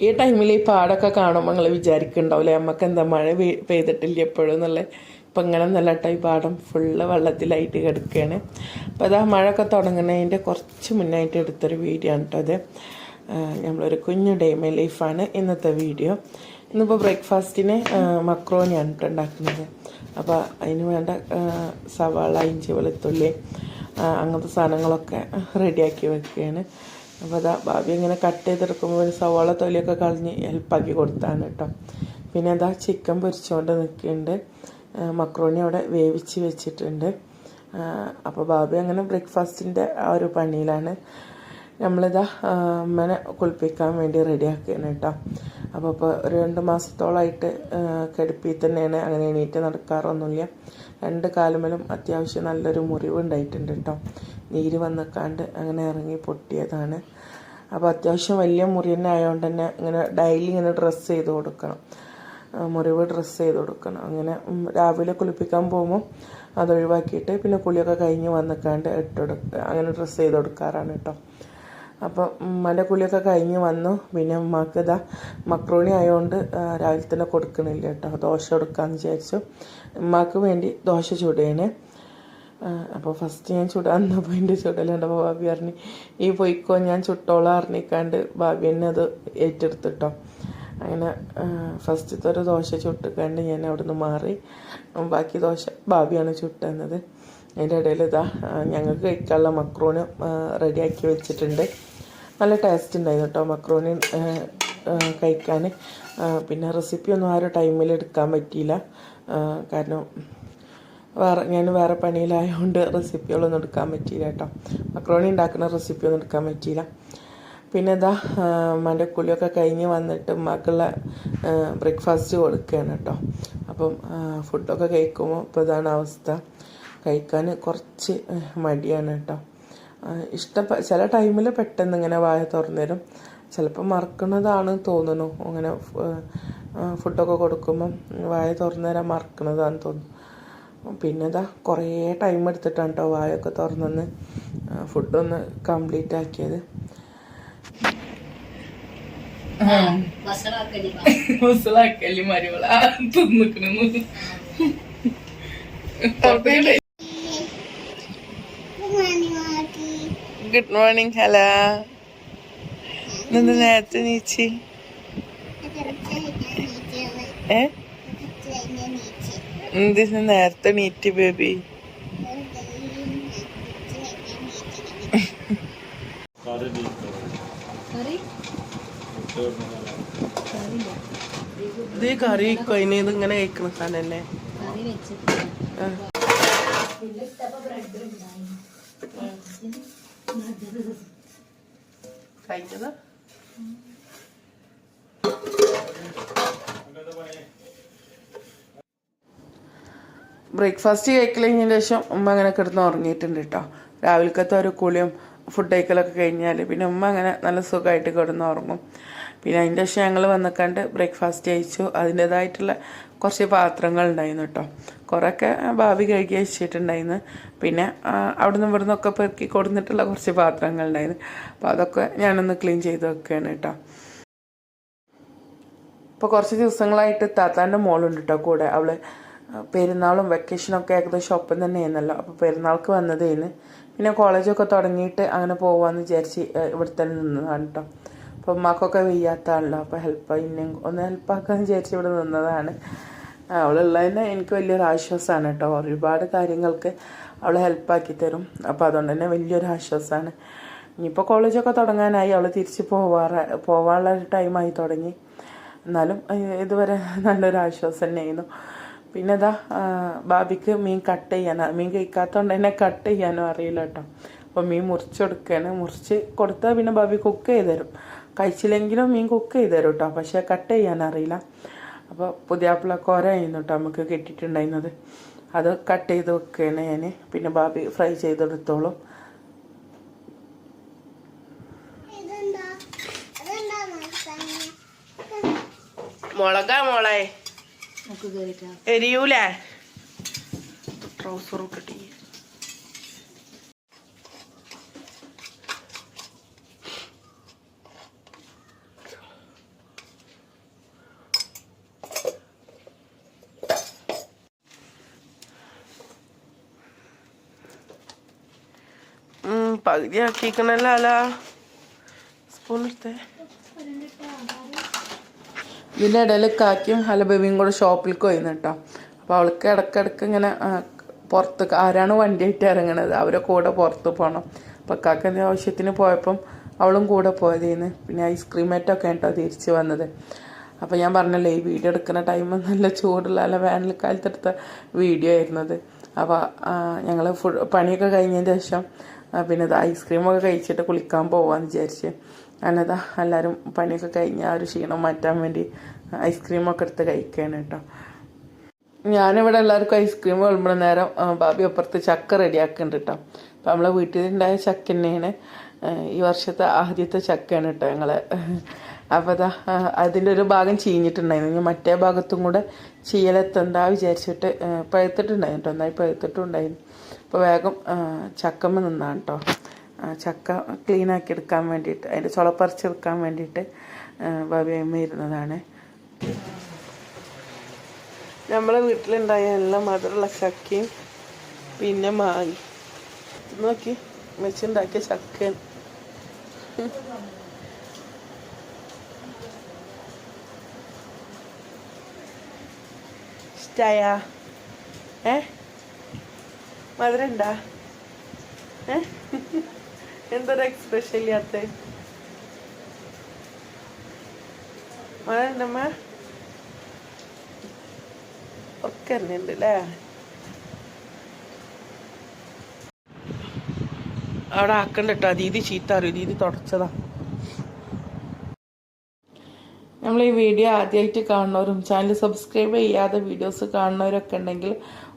ഈ ടൈമിൽ ഈ പാടൊക്കെ കാണുമ്പോൾ നിങ്ങൾ വിചാരിക്കുന്നുണ്ടാവില്ലേ നമുക്ക് എന്താ മഴ പെയ്- പെയ്തിട്ടില്ല എപ്പോഴും എന്നുള്ളത് ഇപ്പം ഇങ്ങനെ നല്ല ടൈം പാടം ഫുള്ള് വെള്ളത്തിലായിട്ട് കിടക്കുകയാണ് അപ്പോൾ അതാ മഴയൊക്കെ തുടങ്ങുന്നതിന്റെ കുറച്ച് മുന്നായിട്ട് എടുത്തൊരു വീഡിയോ ആണ് കേട്ടോ അത് ആ, നമ്മളൊരു കുഞ്ഞു ഡേമ ലൈഫാണ് ഇന്നത്തെ വീഡിയോ. ഇന്നിപ്പോൾ ബ്രേക്ക്ഫാസ്റ്റിന് മക്രോണിയാണ് കേട്ടോ ഉണ്ടാക്കുന്നത്. അപ്പോൾ അതിന് വേണ്ട സവാള ഇഞ്ചി വെളുത്തുള്ളി ആ, അങ്ങനത്തെ സാധനങ്ങളൊക്കെ റെഡിയാക്കി വെക്കുകയാണ് അപ്പോൾ അതാ ഭാവി ഇങ്ങനെ കട്ട് ചെയ്തെടുക്കുമ്പോൾ ഒരു സവാള തൊലിയൊക്കെ കളഞ്ഞ് ഹെൽപ്പാക്കി കൊടുത്താണ് കേട്ടോ പിന്നെ അതാ ചിക്കൻ പൊരിച്ചുകൊണ്ട് നിൽക്കുന്നുണ്ട് മക്രോണി അവിടെ വേവിച്ച് വെച്ചിട്ടുണ്ട്. അപ്പോൾ ബാബി അങ്ങനെ ബ്രേക്ക്ഫാസ്റ്റിന്റെ ആ ഒരു പണിയിലാണ്. നമ്മളിതാ അമ്മനെ കുളിപ്പിക്കാൻ വേണ്ടി റെഡിയാക്കുകയാണ് കേട്ടോ. അപ്പോൾ ഇപ്പോൾ ഒരു രണ്ട് മാസത്തോളമായിട്ട് കിടപ്പിൽ തന്നെയാണ് അങ്ങനെ എണീറ്റ് നടക്കാറൊന്നുമില്ല. രണ്ട് കാലുമലും അത്യാവശ്യം നല്ലൊരു മുറിവുണ്ടായിട്ടുണ്ട് കേട്ടോ. നീര് വന്നിക്കാണ്ട് അങ്ങനെ ഇറങ്ങി പൊട്ടിയതാണ്. അപ്പോൾ അത്യാവശ്യം വലിയ മുറി തന്നെ ആയതുകൊണ്ട് തന്നെ ഇങ്ങനെ ഡെയിലി ഇങ്ങനെ ഡ്രസ്സ് ചെയ്ത് കൊടുക്കണം. മുറിവ് ഡ്രസ്സ് ചെയ്ത് കൊടുക്കണം. അങ്ങനെ രാവിലെ കുളിപ്പിക്കാൻ പോകുമ്പോൾ അതൊഴിവാക്കിയിട്ട് പിന്നെ കുളിയൊക്കെ കഴിഞ്ഞ് വന്നിക്കാണ്ട് ഇട്ടെടുക്കുക അങ്ങനെ ഡ്രസ്സ് ചെയ്ത് കൊടുക്കാറാണ് കേട്ടോ. അപ്പം ഉമ്മന്റെ കുളിയൊക്കെ കഴിഞ്ഞ് വന്നു. പിന്നെ ഉമ്മാക്ക് ഇതാ മക്രോണി ആയതുകൊണ്ട് രാവിലെ തന്നെ കൊടുക്കണില്ല കേട്ടോ ദോശ കൊടുക്കാമെന്ന് വിചാരിച്ചു. ഉമ്മാക്ക് വേണ്ടി ദോശ ചുടുകയാണ് അപ്പോൾ ഫസ്റ്റ് ഞാൻ ചുടാന്നപ്പോൾ എന്റെ ചുടലുണ്ട് അപ്പോൾ ഭാബി പറഞ്ഞു ഈ പൊയ്ക്കോ ഞാൻ ചുട്ടോളം അറിഞ്ഞിക്കാണ്ട് ഭാബി എന്നെ അത് ഏറ്റെടുത്തിട്ടോ അങ്ങനെ ഫസ്റ്റത്തെ ഒരു ദോശ ചുട്ടിക്കാണ്ട് ഞാൻ അവിടുന്ന് മാറി. ബാക്കി ദോശ ഭാബിയാണ് ചുട്ടുന്നത്. അതിന്റെ ഇടയിൽ ഇതാ ഞങ്ങൾക്ക് കഴിക്കാനുള്ള മക്രോണ് റെഡിയാക്കി വെച്ചിട്ടുണ്ട്. നല്ല ടേസ്റ്റ് ഉണ്ടായിരുന്നു കേട്ടോ മക്രോണി കഴിക്കാൻ പിന്നെ റെസിപ്പി ഒന്നും ആ ഒരു ടൈമിൽ എടുക്കാൻ പറ്റിയില്ല. കാരണം വേറെ ഞാൻ വേറെ പണിയിലായതുകൊണ്ട് റെസിപ്പികളൊന്നും എടുക്കാൻ പറ്റിയില്ല കേട്ടോ മക്രോണി ഉണ്ടാക്കുന്ന റെസിപ്പി ഒന്നും എടുക്കാൻ പറ്റിയില്ല. പിന്നെ ഇതാ ഉമ്മാന്റെ കുളിയൊക്കെ കഴിഞ്ഞ് വന്നിട്ട് ഉമ്മാക്കുള്ള ബ്രേക്ക്ഫാസ്റ്റ് കൊടുക്കുകയാണ് കേട്ടോ അപ്പം ഫുഡൊക്കെ കഴിക്കുമ്പോൾ ഇപ്പോൾ ഇതാണ് അവസ്ഥ. കഴിക്കാൻ കുറച്ച് മടിയാണ് കേട്ടോ ഇഷ്ടം ചില ടൈമിൽ പെട്ടെന്ന് ഇങ്ങനെ വായ തുറന്നു തരും. ചിലപ്പോൾ മറക്കുന്നതാണ് തോന്നുന്നു. അങ്ങനെ ഫുഡൊക്കെ കൊടുക്കുമ്പം വായ തുറന്നു തരാൻ മറക്കുന്നതാന്ന് തോന്നുന്നു. പിന്നെ ഇതാ കുറേ ടൈം എടുത്തിട്ടാണ് കേട്ടോ വായൊക്കെ തുറന്നൊന്ന് ഫുഡൊന്ന് കംപ്ലീറ്റ് ആക്കിയത്. മസാലി മരുവള തിന്നിക്കണെന്ന് ഗുഡ് മോർണിംഗ് ഹലോ ഇന്ന് നേരത്തെ നീച്ചി ഏ എന്തിന് നേരത്തെ നീറ്റി ബേബി കറി ഇത് കറി കൊയിന് ഇത് ഇങ്ങനെ കഴിക്കുന്ന സാധനം തന്നെ കറി വെച്ചിട്ട് ആ. കഴിഞ്ഞതാ? ബ്രേക്ക്ഫാസ്റ്റ് കഴിക്കലതിന് ശേഷം ഉമ്മ അങ്ങനെ കിടന്ന് ഉറങ്ങിയിട്ടുണ്ട് കേട്ടോ. രാവിലത്തെ ഒരു കുളിയും ഫുഡ് കഴിക്കലൊക്കെ കഴിഞ്ഞാൽ പിന്നെ ഉമ്മ അങ്ങനെ നല്ല സുഖമായിട്ട് കിടന്ന് ഉറങ്ങും. പിന്നെ അതിന്റെ ശേഷം ഞങ്ങൾ വന്നിക്കാണ്ട് ബ്രേക്ക്ഫാസ്റ്റ് കഴിച്ചു. അതിന്റെതായിട്ടുള്ള കുറച്ച് പാത്രങ്ങൾ ഉണ്ടായിരുന്നു കേട്ടോ കുറേയൊക്കെ ഭാവി കഴുകി വെച്ചിട്ടുണ്ടായിരുന്നു. പിന്നെ അവിടുന്ന് ഇവിടുന്ന് ഒക്കെ പെറുക്കി കൊടുത്തിട്ടുള്ള കുറച്ച് പാത്രങ്ങൾ ഉണ്ടായിരുന്നു. അപ്പോൾ അതൊക്കെ ഞാനൊന്ന് ക്ലീൻ ചെയ്ത് വെക്കുകയാണ് കേട്ടോ ഇപ്പോൾ കുറച്ച് ദിവസങ്ങളായിട്ട് താത്താന്റെ മോളുണ്ട് കേട്ടോ കൂടെ. അവൾ പെരുന്നാളും വെക്കേഷനൊക്കെ ഏകദേശം ഒപ്പം തന്നെയായിരുന്നല്ലോ. അപ്പോൾ പെരുന്നാൾക്ക് വന്നതേന്ന്. പിന്നെ കോളേജൊക്കെ തുടങ്ങിയിട്ട് അങ്ങനെ പോവാന്ന് വിചാരിച്ച് ഇവിടെ തന്നെ നിന്നതാണ് കേട്ടോ അപ്പോൾ ഉമ്മാക്കൊക്കെ വയ്യാത്താണല്ലോ അപ്പോൾ ഹെൽപ്പ് ഇന്നെ ഒന്ന് ഹെൽപ്പാക്കാന്ന് വിചാരിച്ച് ഇവിടെ നിന്നതാണ്. അവളുള്ളതിന് എനിക്ക് വലിയൊരു ആശ്വാസമാണ് കേട്ടോ ഒരുപാട് കാര്യങ്ങൾക്ക് അവൾ ഹെൽപ്പാക്കി തരും. അപ്പോൾ അതുകൊണ്ട് തന്നെ വലിയൊരു ആശ്വാസമാണ് ഇനിയിപ്പോൾ കോളേജൊക്കെ തുടങ്ങാനായി അവൾ തിരിച്ച് പോവാറ പോവാനുള്ള ടൈമായി തുടങ്ങി. എന്നാലും ഇതുവരെ നല്ലൊരു ആശ്വാസം തന്നെയായിരുന്നു. പിന്നെ ഇതാ ബാബിക്ക് മീൻ കട്ട് ചെയ്യാനോ മീൻ കഴിക്കാത്തതുകൊണ്ട് തന്നെ കട്ട് ചെയ്യാനോ അറിയില്ല കേട്ടോ അപ്പോൾ മീൻ മുറിച്ച് കൊടുക്കുകയാണ് മുറിച്ച് കൊടുത്താൽ പിന്നെ ബാബി കുക്ക് ചെയ്ത് തരും കഴിച്ചില്ലെങ്കിലും മീൻ കുക്ക് ചെയ്ത് തരും കേട്ടോ പക്ഷേ കട്ട് ചെയ്യാൻ അറിയില്ല. അപ്പോൾ പുതിയാപ്പിള കോര ആയിരുന്നു കേട്ടോ നമുക്ക് കിട്ടിയിട്ടുണ്ടായിരുന്നത്. അത് കട്ട് ചെയ്ത് വെക്കുകയാണ് ഞാൻ പിന്നെ ബാബി ഫ്രൈ ചെയ്തെടുത്തോളും. മുളകാ മോളെ. എരിയൂലേ? ട്രൗസർ കിട്ടി പകുതി ആക്കിക്കണല്ലോ അല്ല സ്പൂൺ എടുത്തേ. ഇതിന്റെ ഇടയിൽ കാക്കിയും ഹലബബിയും കൂടെ ഷോപ്പിലേക്ക് പോയിരുന്നു കേട്ടോ അപ്പോൾ അവൾക്ക് ഇടയ്ക്കിടയ്ക്ക് ഇങ്ങനെ പുറത്ത് ആരാണ് വണ്ടിയായിട്ട് ഇറങ്ങണത് അവരെ കൂടെ പുറത്ത് പോകണം അപ്പോൾ കാക്കന്റെ ആവശ്യത്തിന് പോയപ്പം അവളും കൂടെ പോയതേന്ന്. പിന്നെ ഐസ്ക്രീമേറ്റൊക്കെ കേട്ടോ തിരിച്ച് വന്നത്. അപ്പോൾ ഞാൻ പറഞ്ഞല്ലേ ഈ വീഡിയോ എടുക്കുന്ന ടൈം നല്ല ചൂടുള്ള അല്ല വേനൽക്കാലത്തെടുത്ത വീഡിയോ ആയിരുന്നത്. അപ്പോൾ ഞങ്ങൾ ഫുഡ് പണിയൊക്കെ കഴിഞ്ഞതിന് ശേഷം പിന്നെ ഐസ്ക്രീമൊക്കെ കഴിച്ചിട്ട് കുളിക്കാൻ പോവാന്ന് വിചാരിച്ച്. അന്നതാ എല്ലാവരും പണിയൊക്കെ കഴിഞ്ഞ് ആ ഒരു ക്ഷീണം മാറ്റാൻ വേണ്ടി ഐസ്ക്രീമൊക്കെ എടുത്ത് കഴിക്കുകയാണ് കേട്ടോ. ഞാനിവിടെ എല്ലാവർക്കും ഐസ്ക്രീം കൊള്ളുമ്പോൾ നേരം ബാബി അപ്പുറത്ത് ചക്ക റെഡിയാക്കുന്നുണ്ട് കേട്ടോ. അപ്പം നമ്മളെ വീട്ടിലുണ്ടായ ചക്ക തന്നെയാണ്. ഈ വർഷത്തെ ആദ്യത്തെ ചക്കയാണ് കേട്ടോ ഞങ്ങൾ അപ്പോൾ അതാ അതിന്റെ ഒരു ഭാഗം ചീഞ്ഞിട്ടുണ്ടായിരുന്നു. ഇനി മറ്റേ ഭാഗത്തും കൂടെ ചീയലെത്തണ്ട വിചാരിച്ചിട്ട് പഴുത്തിട്ടുണ്ടായിരുന്നു കേട്ടോ. നന്നായി പഴുത്തിട്ടുണ്ടായിരുന്നു അപ്പോൾ വേഗം ചക്കമ്മ നിന്നാണ് കേട്ടോ. ചക്ക ക്ലീൻ ആക്കി എടുക്കാൻ വേണ്ടിയിട്ട് അതിന്റെ ചുളപ്പറിച്ചെടുക്കാൻ വേണ്ടിയിട്ട് ഭാവിയമ്മ ഇരുന്നതാണ്. നമ്മളെ വീട്ടിലുണ്ടായ എല്ലാ മധുരമുള്ള ചക്കയും പിന്നെ മാങ്ങി നോക്കി വെച്ചുണ്ടാക്കിയ ചക്ക ഇഷ്ടായ? ഏ? മധുരണ്ടാ ഏ? എന്തൊരു എക്സ്പ്രഷൻ ഇല്ലാത്ത മഴ ഉണ്ടമ്മ ഒക്കെ അല്ലേ അവിടെ ആക്കണ്ട കേട്ടോ ദീദി ചീത്ത അറിയൂ ദീദി തുടച്ചതാ. നമ്മൾ ഈ വീഡിയോ ആദ്യമായിട്ട് കാണുന്നവരും ചാനൽ സബ്സ്ക്രൈബ് ചെയ്യാതെ വീഡിയോസ് കാണുന്നവരൊക്കെ ഉണ്ടെങ്കിൽ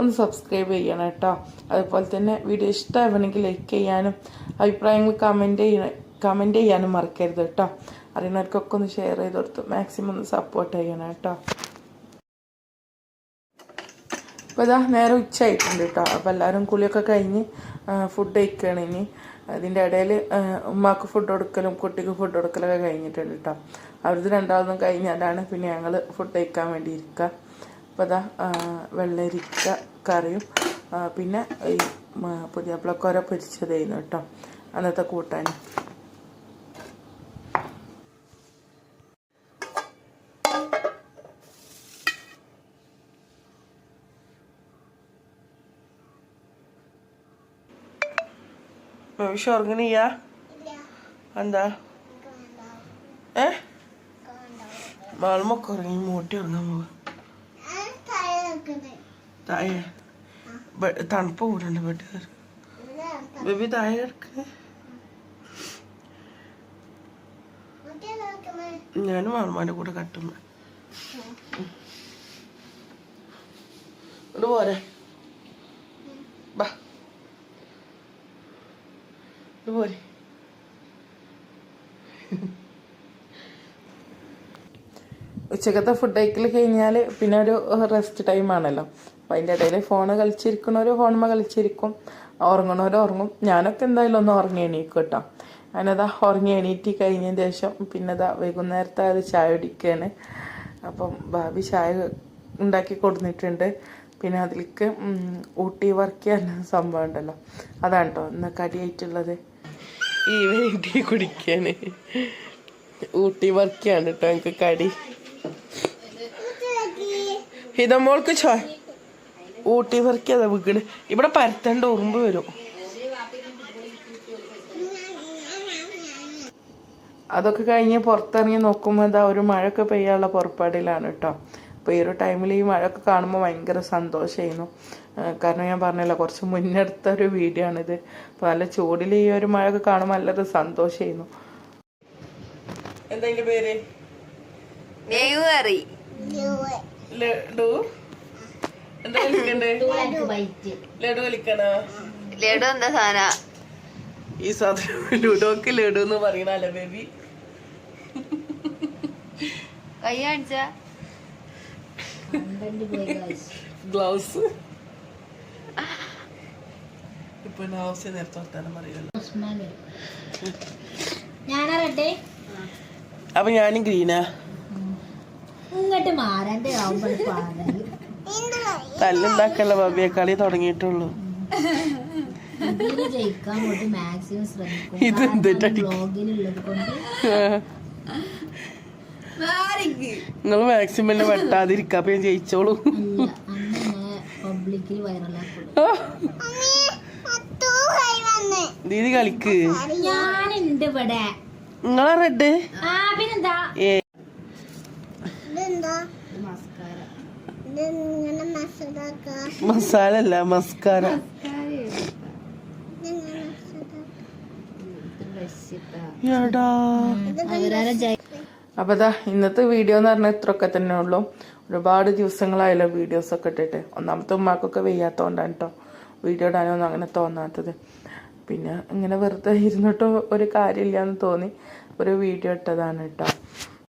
ഒന്ന് സബ്സ്ക്രൈബ് ചെയ്യണം കേട്ടോ. അതുപോലെ തന്നെ വീഡിയോ ഇഷ്ടമാവണമെങ്കിൽ ലൈക്ക് ചെയ്യാനും അഭിപ്രായങ്ങൾ കമന്റ് ചെയ്യണം കമന്റ് ചെയ്യാനും മറക്കരുത് കേട്ടോ. അറിയുന്നവർക്കൊക്കെ ഒന്ന് ഷെയർ ചെയ്ത് കൊടുത്ത് മാക്സിമം ഒന്ന് സപ്പോർട്ട് ചെയ്യണം കേട്ടോ. അപ്പോൾ ഇതാ നേരെ ഉച്ചയായിട്ടുണ്ട് കേട്ടോ. അപ്പോൾ എല്ലാവരും കുളിയൊക്കെ കഴിഞ്ഞ് ഫുഡ് കഴിക്കുകയാണ് ഇനി. അതിന്റെ ഇടയിൽ ഉമ്മാക്ക് ഫുഡ് കൊടുക്കലും കുട്ടിക്ക് ഫുഡ് കൊടുക്കലൊക്കെ കഴിഞ്ഞിട്ടുണ്ട് കേട്ടോ. അവരത് രണ്ടാമതും കഴിഞ്ഞാലാണ് പിന്നെ ഞങ്ങൾ ഫുഡ് കഴിക്കാൻ വേണ്ടി ഇരിക്കുക അപ്പോൾ ഇതാ വെള്ളരിക്ക കറിയും പിന്നെ ഈ മ- പുതിയ പ്ലക്കോര പൊരിച്ചതായിരുന്നു കേട്ടോ അന്നത്തെ കൂട്ടാൻ. ഭവിഷ്യ എന്താ? ഏ? ബാൾമൊക്കെ ഉറങ്ങി മൂട്ടി ഉറങ്ങാൻ പോവാ. തണുപ്പ് കൂടണ്ട് കയറി ബേബി താഴെ ഞാനും മാളുമാന്റെ കൂടെ കട്ടുമ്മ. ഇങ്ങോട്ട് പോരെ. ബാ. പോരെ. ഉച്ചക്കത്തെ ഫുഡ് കഴിക്കൽ കഴിഞ്ഞാൽ പിന്നെ ഒരു റെസ്റ്റ് ടൈം ആണല്ലോ. അപ്പം അതിന്റെ ഇടയിൽ ഫോണ് കളിച്ചിരിക്കണവർ ഫോണുമ്മ കളിച്ചിരിക്കും. ഉറങ്ങണവർ ഉറങ്ങും. ഞാനൊക്കെ എന്തായാലും ഒന്ന് ഉറങ്ങി എണീക്കും കേട്ടോ. അതിനതാ ഉറങ്ങി എണീറ്റി കഴിഞ്ഞതിന് ശേഷം പിന്നെ അതാ വൈകുന്നേരത്തെ അത് ചായ കുടിക്കുകയാണ് അപ്പം ഭാബി ചായ ഉണ്ടാക്കി കൊടുത്തിട്ടുണ്ട് പിന്നെ അതിലേക്ക് ഊട്ടി വർക്ക് സംഭവം ഉണ്ടല്ലോ. അതാണ് കേട്ടോ ഇന്ന് കടിയായിട്ടുള്ളത്. ഈ വൈകി കുടിക്കാണ് ഊട്ടി വർക്ക് ചെയ്യാണ് കേട്ടോ എനിക്ക് കടി. ഹിതമോൾക്ക് ചോ ഊട്ടി വർക്ക് അതാ വീക്കണ് ഇവിടെ പരത്തേണ്ട ഉറുമ്പ് വരും. അതൊക്കെ കഴിഞ്ഞ് പുറത്തിറങ്ങി നോക്കുമ്പോൾ എന്താ ഒരു മഴയൊക്കെ പെയ്യാനുള്ള പുറപ്പാടിലാണ് കേട്ടോ. അപ്പോൾ ഈ ഒരു ടൈമിൽ ഈ മഴയൊക്കെ കാണുമ്പോൾ ഭയങ്കര സന്തോഷമായിരുന്നു കാരണം ഞാൻ പറഞ്ഞല്ലോ കുറച്ച് മുന്നെടുത്ത ഒരു വീഡിയോ ആണിത്. അപ്പോൾ നല്ല ചൂടിൽ ഈ ഒരു മഴയൊക്കെ കാണുമ്പോൾ നല്ലൊരു സന്തോഷമായിരുന്നു എന്താ പേര്? ലഡു എന്താ ലഡു എന്താ സാധന? ഈ സാധനം ലുഡോക്ക് ലഡു എന്ന് പറയണല്ലേ ബേബി? കൈ കാണിച്ച. പന്ത്രണ്ട് പോയി guys. ഗ്ലൗസ്. ഇപ്പൊ ആവശ്യം നേരത്തെ വർത്താനം പറയുമല്ലോ. ഞാനറിയട്ടെ അപ്പൊ ഞാനും ഗ്രീനാ. ഇങ്ങോട്ട് മാറാന്റെ ആവുമ്പോൾ തല്ലുണ്ടാക്കല്ല ബബിയെ? കളി തുടങ്ങിയിട്ടുള്ളൂ. ഇത് നിങ്ങൾ മാക്സിമം എന്നെ വെട്ടാതിരിക്കുക അപ്പൊ ഞാൻ ജയിച്ചോളൂ. ദീദി കളിക്ക്. നിങ്ങളെ റെഡ്? ഏ മസ്കാര മസാല അല്ല മസ്കാര അപ്പൊ അതാ ഇന്നത്തെ വീഡിയോ എന്ന് പറഞ്ഞാൽ ഇത്രയൊക്കെ തന്നെ ഉള്ളൂ. ഒരുപാട് ദിവസങ്ങളായല്ലോ വീഡിയോസ് ഒക്കെ ഇട്ടിട്ട്. ഒന്നാമത്തെ ഉമ്മാക്കൊക്കെ വെയ്യാത്തോണ്ടാണ് കേട്ടോ വീഡിയോ ഇടാനൊന്നും അങ്ങനെ തോന്നാത്തത്. പിന്നെ ഇങ്ങനെ വെറുതെ ഇരുന്നിട്ടോ ഒരു കാര്യമില്ല എന്ന് തോന്നി. ഒരു വീഡിയോ ഇട്ടതാണ് കേട്ടോ